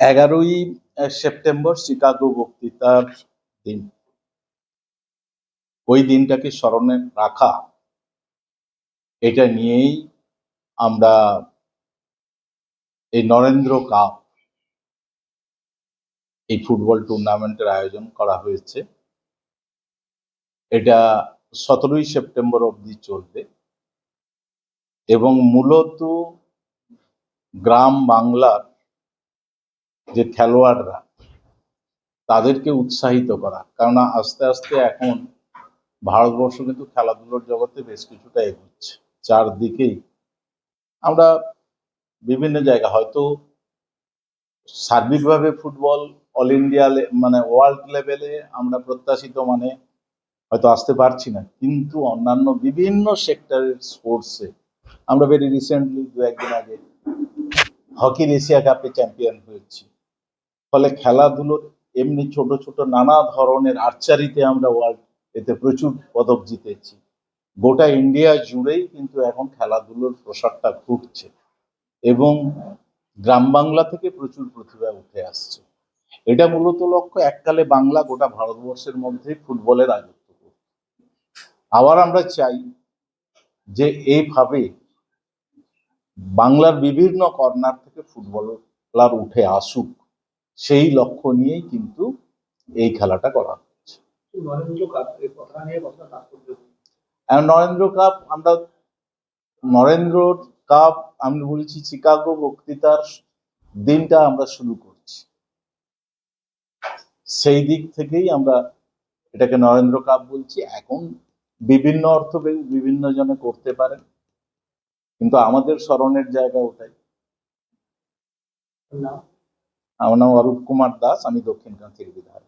এগারোই September Chicago বক্তৃতার দিন। ওই দিনটাকে স্মরণে রাখা, এটা নিয়েই আমরা এই নরেন্দ্র কাপ, এই ফুটবল টুর্নামেন্টের আয়োজন করা হয়েছে। এটা সতেরোই সেপ্টেম্বর অবধি চলবে এবং মূলত গ্রাম বাংলার যে খেলোয়াড়রা, তাদেরকে উৎসাহিত করা। কেননা আস্তে আস্তে এখন ভারতবর্ষ কিন্তু খেলাধুলোর জগতে বেশ কিছুটা এগোচ্ছে। চারদিকেই আমরা বিভিন্ন জায়গা হয়তো সার্বিকভাবে ফুটবল অল ইন্ডিয়া মানে ওয়ার্ল্ড লেভেলে আমরা প্রত্যাশিত মানে হয়তো আসতে পারছি না। কিন্তু অন্যান্য বিভিন্ন সেক্টরের স্পোর্টসে আমরা ভেরি রিসেন্টলি দু একদিন আগে হকির এশিয়া কাপে চ্যাম্পিয়ন হয়েছি। ফলে খেলাধুলোর এমনি ছোট ছোট নানা ধরনের আর্চারিতে আমরা ওয়ার্ল্ড এতে প্রচুর পদক জিতেছি। গোটা ইন্ডিয়া জুড়েই কিন্তু এখন খেলাধুলোর প্রসারটা ঘটছে এবং গ্রাম বাংলা থেকে প্রচুর প্রতিভা উঠে আসছে। এটা মূলত লক্ষ্য, এককালে বাংলা গোটা ভারতবর্ষের মধ্যে ফুটবলের রাজত্ব করত। আবার আমরা চাই যে এইভাবে বাংলার বিভিন্ন কর্নার থেকে ফুটবলার উঠে আসুক। সেই লক্ষ্য নিয়েই কিন্তু এই খেলাটা করা হচ্ছে। নরেন্দ্র কাপ আমরা নরেন্দ্র কাপ আমি বলছি চিকাগো বক্তৃতার দিনটা আমরা শুরু করছি। সেই দিক থেকেই আমরা এটাকে নরেন্দ্র কাপ বলছি। এখন বিভিন্ন অর্থ বিভিন্ন জনে করতে পারেন। কিন্তু আমাদের স্মরণের জায়গা ওটাই। নাম আমার নাম অরূপ কুমার দাস আমি দক্ষিণকান্তির বিধায়ক